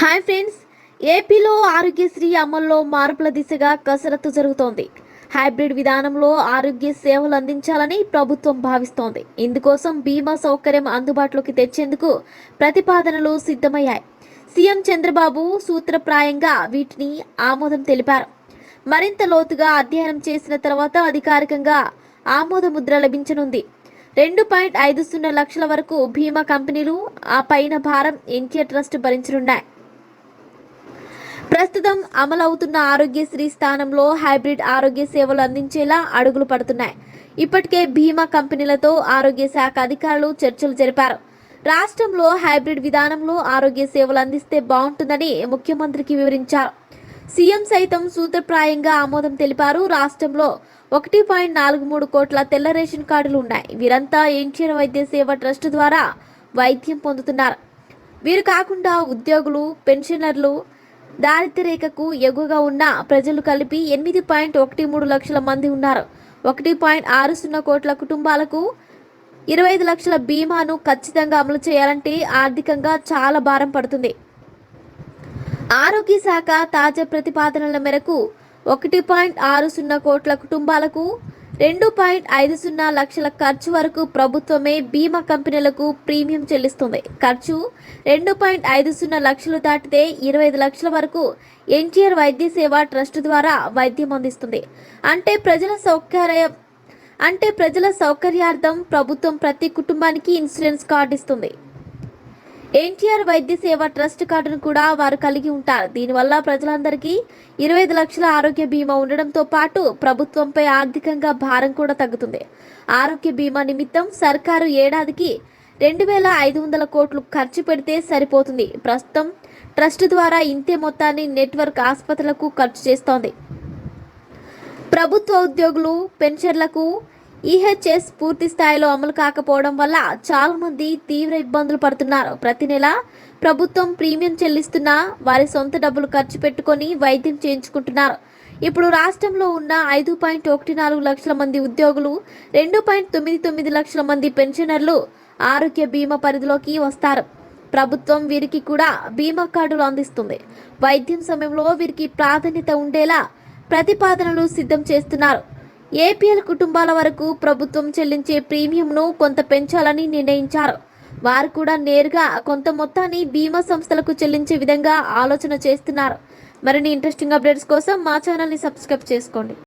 Hi friends ఏపీలో ఆరోగ్యశ్రీ అమల్లో మార్పుల దిశగా కసరత్తు జరుగుతోంది. హైబ్రిడ్ విధానంలో ఆరోగ్య సేవలు అందించాలని ప్రభుత్వం భావిస్తోంది. ఇందుకోసం బీమా సౌకర్యం అందుబాటులోకి తెచ్చేందుకు ప్రతిపాదనలు సిద్ధమయ్యాయి. సీఎం చంద్రబాబు సూత్రప్రాయంగా వీటిని ఆమోదం తెలిపారు. మరింత లోతుగా అధ్యయనం చేసిన తర్వాత అధికారికంగా ఆమోద ముద్ర లభించనుంది. రెండు పాయింట్ ఐదు సున్నా లక్షల వరకు బీమా కంపెనీలు ఆ పైన భారం ఎన్టీఆర్ ట్రస్ట్ భరించనున్నాయి. ప్రస్తుతం అమలవుతున్న ఆరోగ్యశ్రీ స్థానంలో హైబ్రిడ్ ఆరోగ్య సేవలు అందించేలా అడుగులు పడుతున్నాయి. ఇప్పటికే బీమా కంపెనీలతో ఆరోగ్య శాఖ అధికారులు చర్చలు జరిపారు. రాష్ట్రంలో హైబ్రిడ్ విధానంలో ఆరోగ్య సేవలు అందిస్తే బాగుంటుందని ముఖ్యమంత్రికి వివరించారు. సీఎం సైతం సూత్రప్రాయంగా ఆమోదం తెలిపారు. రాష్ట్రంలో ఒకటి పాయింట్ నాలుగు మూడు కోట్ల తెల్ల రేషన్ కార్డులు ఉన్నాయి. వీరంతా ఎన్టీఆర్ వైద్య సేవ ట్రస్ట్ ద్వారా వైద్యం పొందుతున్నారు. వీరు కాకుండా ఉద్యోగులు పెన్షనర్లు దారిద్ర్య రేఖకు ఎగువగా ఉన్న ప్రజలు కలిపి ఎనిమిది పాయింట్ ఒకటి మూడు లక్షల మంది ఉన్నారు. ఒకటి పాయింట్ ఆరు సున్నా కోట్ల కుటుంబాలకు ఇరవై ఐదు లక్షల బీమాను ఖచ్చితంగా అమలు చేయాలంటే ఆర్థికంగా చాలా భారం పడుతుంది. ఆరోగ్య శాఖ తాజా ప్రతిపాదనల మేరకు ఒకటి పాయింట్ ఆరు సున్నా కోట్ల కుటుంబాలకు రెండు పాయింట్ ఐదు సున్నా లక్షల ఖర్చు వరకు ప్రభుత్వమే బీమా కంపెనీలకు ప్రీమియం చెల్లిస్తుంది. ఖర్చు రెండు పాయింట్ ఐదు సున్నా లక్షలు దాటితే ఇరవై ఐదు లక్షల వరకు ఎన్టీఆర్ వైద్య సేవ ట్రస్ట్ ద్వారా వైద్యం అందిస్తుంది. అంటే ప్రజల సౌకర్యం అంటే ప్రజల సౌకర్యార్థం ప్రభుత్వం ప్రతి కుటుంబానికి ఇన్సూరెన్స్ కార్డు ఇస్తుంది. ఎన్టీఆర్ వైద్య సేవ ట్రస్ట్ కార్డును కూడా వారు కలిగి ఉంటారు. దీనివల్ల ప్రజలందరికీ ఇరవై ఐదు లక్షల ఆరోగ్య బీమా ఉండడంతో పాటు ప్రభుత్వంపై ఆర్థికంగా భారం కూడా తగ్గుతుంది. ఆరోగ్య బీమా నిమిత్తం సర్కారు ఏడాదికి రెండు వేల ఐదు వందల కోట్లు ఖర్చు పెడితే సరిపోతుంది. ప్రస్తుతం ట్రస్ట్ ద్వారా ఇంతే మొత్తాన్ని నెట్వర్క్ ఆసుపత్రులకు ఖర్చు చేస్తోంది. ప్రభుత్వ ఉద్యోగులు పెన్షన్లకు ఈహెచ్ఎస్ పూర్తి స్థాయిలో అమలు కాకపోవడం వల్ల చాలా మంది తీవ్ర ఇబ్బందులు పడుతున్నారు. ప్రతి నెల ప్రభుత్వం ప్రీమియం చెల్లిస్తున్నా వారి సొంత డబ్బులు ఖర్చు పెట్టుకొని వైద్యం చేయించుకుంటున్నారు. ఇప్పుడు రాష్ట్రంలో ఉన్న ఐదు పాయింట్ ఒకటి నాలుగు లక్షల మంది ఉద్యోగులు రెండు పాయింట్ తొమ్మిది తొమ్మిది లక్షల మంది పెన్షనర్లు ఆరోగ్య బీమా పరిధిలోకి వస్తారు. ప్రభుత్వం వీరికి కూడా బీమా కార్డులు అందిస్తుంది. వైద్యం సమయంలో వీరికి ప్రాధాన్యత ఉండేలా ప్రతిపాదనలు సిద్ధం చేస్తున్నారు. ఏపీఎల్ కుటుంబాల వరకు ప్రభుత్వం చెల్లించే ప్రీమియంను కొంత పెంచాలని నిర్ణయించారు. వారు కూడా నేరుగా కొంత మొత్తాన్ని బీమా సంస్థలకు చెల్లించే విధంగా ఆలోచన చేస్తున్నారు. మరిన్ని ఇంట్రెస్టింగ్ అప్డేట్స్ కోసం మా ఛానల్ని సబ్స్క్రైబ్ చేసుకోండి.